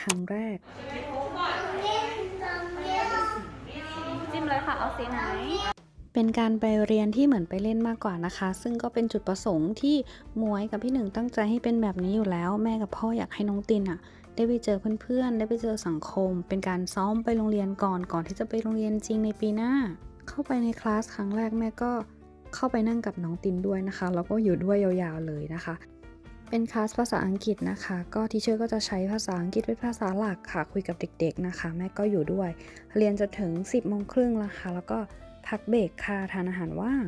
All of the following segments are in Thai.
ครั้งแรก จิ้มเลยค่ะ เอาสีไหน เป็นการไปเรียนที่เหมือนไปเล่นมากกว่านะคะ ซึ่งก็เป็นจุดประสงค์ที่หมวยกับพี่หนึ่งตั้งใจให้เป็นแบบนี้อยู่แล้ว แม่กับพ่ออยากให้น้องตินอะได้ไปเจอเพื่อนๆ ได้ไปเจอสังคม เป็นการซ้อมไปโรงเรียนก่อนก่อนที่จะไปโรงเรียนจริงในปีหน้า เข้าไปในคลาสครั้งแรกแม่ก็เข้าไปนั่งกับน้องตินด้วยนะคะ แล้วก็อยู่ด้วยยาวๆเลยนะคะ เป็นคลาสภาษาอังกฤษนะคะ ก็ทีเชอร์ก็จะใช้ภาษาอังกฤษเป็นภาษาหลักค่ะ คุยกับเด็กๆนะคะ แม่ก็อยู่ด้วย เรียนจนถึง 10โมงครึ่งแล้วค่ะ แล้วก็พักเบรกค่ะทานอาหารว่าง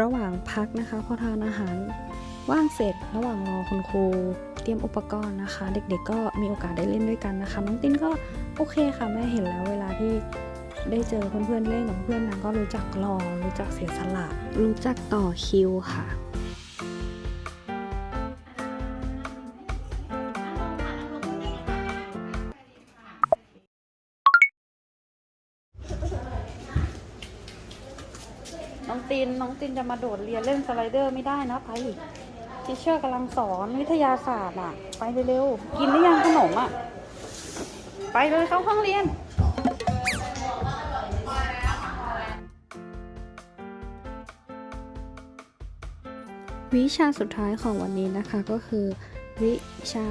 ระหว่างพักนะคะพอทานอาหารว่างเสร็จ ระหว่างรอคุณครู เตรียมอุปกรณ์นะคะ เด็กๆก็มีโอกาสได้เล่นด้วยกันนะคะ น้องตินก็ โอเคค่ะแม่เห็นแล้วเวลาที่ได้เจอเพื่อนๆเล่นกับเพื่อนนางก็รู้จักรอรู้จักเสียสละ รู้จักต่อคิวค่ะน้องตินน้องตินจะมาโดดเรียนเล่นสไลเดอร์ไม่ได้นะไปทีเชอร์กำลังสอนวิทยาศาสตร์อะ ไปเร็วๆกินหรือยังขนมอะ ไปเลยเข้าห้องเรียนวิชาสุดท้ายของวันนี้นะคะก็คือ วิชา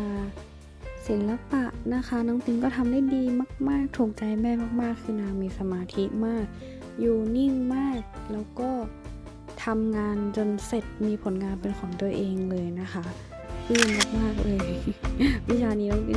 ศิลปะนะคะ น้องตินก็ทำได้ดีมาก ๆ ถูกใจแม่มาก ๆ คือนางมีสมาธิมาก อยู่นิ่งมาก แล้วก็ทำงานจนเสร็จมีผลงานเป็นของตัวเองเลยนะคะปลื้มมาก ๆ เลย วิชานี้น้องติ